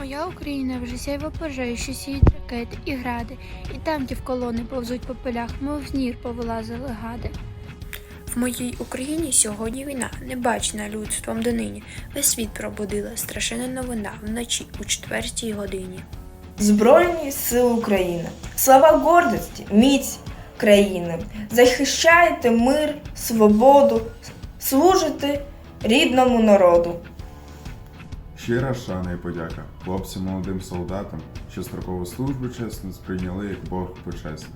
Моя Україна вже сяйво пожеє, що сіють ракети і гради, і танків колони повзуть по полях, мов з нір повилазили гади. В моїй Україні сьогодні війна, небачена людством донині. Весь світ пробудила страшенна новина вночі у четвертій годині. Збройні сили України, слава гордості, міць країни, захищаєте мир, свободу, служите рідному народу. Щира шана і подяка хлопцям молодим солдатам, що строкову службу чесно сприйняли як Бог почесний.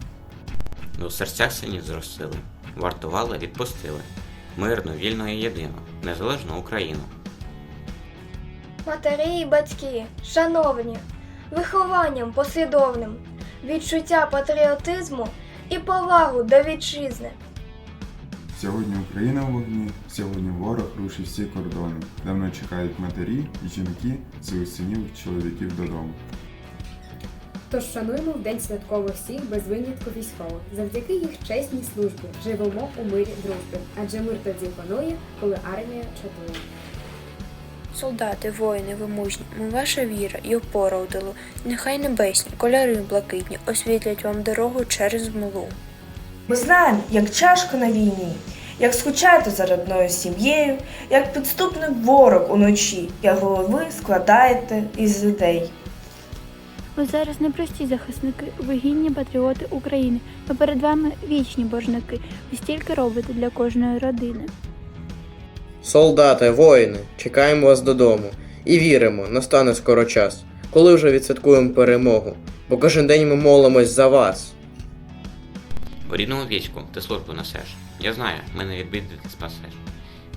Ну, в серцях синів зростили, вартували, відпустили. Мирну, вільну і єдину, незалежну Україну. Матері і батьки, шановні, вихованням послідовним, відчуття патріотизму і повагу до вітчизни. Сьогодні Україна в вогні, сьогодні ворог рушить всі кордони. Давно чекають матері і жінки своїх синів чоловіків додому. Тож шануємо в день святково всіх без винятку військових. Завдяки їх чесній службі живемо у мирі дружбі, адже мир тоді панує, коли армія чатує. Солдати, воїни, ви мужні, ми ваша віра і опора у тилу. Нехай небесні, кольори блакитні освітлять вам дорогу через змолу. Ми знаємо, як тяжко на війні, як скучаєте за родною сім'єю, як підступний ворог уночі, як голови складаєте із людей. Ви зараз непрості захисники, ви гідні патріоти України. Ми перед вами вічні боржники. Ви стільки робите для кожної родини. Солдати, воїни, чекаємо вас додому і віримо, настане скоро час, коли вже відсвяткуємо перемогу, бо кожен день ми молимось за вас. Рідному війську ти службу несеш. Я знаю, мене від біди ти спасеш.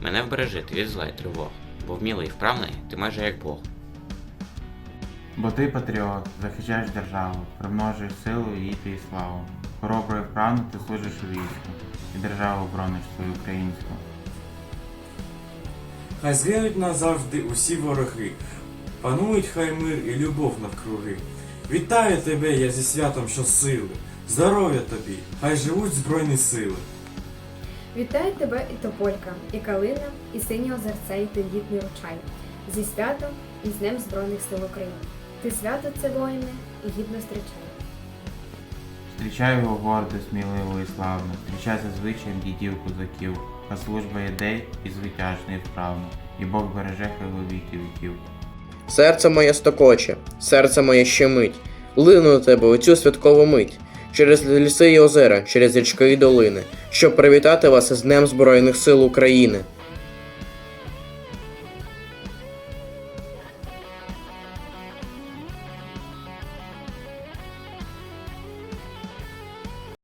Мене вбережи ти від зла й тривог, бо вмілий і вправний ти майже як Бог. Бо ти патріот, захищаєш державу, примножуєш силу, віти і славу. Хоробро і вправно ти служиш у війську, і державу брониш свою українську. Хай згинуть назавжди усі вороги, панують хай мир і любов навкруги. Вітаю тебе я зі святом щосили, здоров'я тобі, хай живуть збройні сили. Вітаю тебе і Тополька, і Калина, і синє озерця, і тендітний ручай. Зі святом і з Днем Збройних сил України. Ти свято це воїне і гідно зустрічай. Зустрічай його гордо, сміливо і славно, зустрічай зазвичай дідів козаків, а служба ідей і звитяжна і вправна, і Бог береже хай віки віків. Серце моє стокоче, серце моє щемить, лину на тебе у цю святкову мить, через ліси і озера, через річки і долини, щоб привітати вас з Днем Збройних сил України.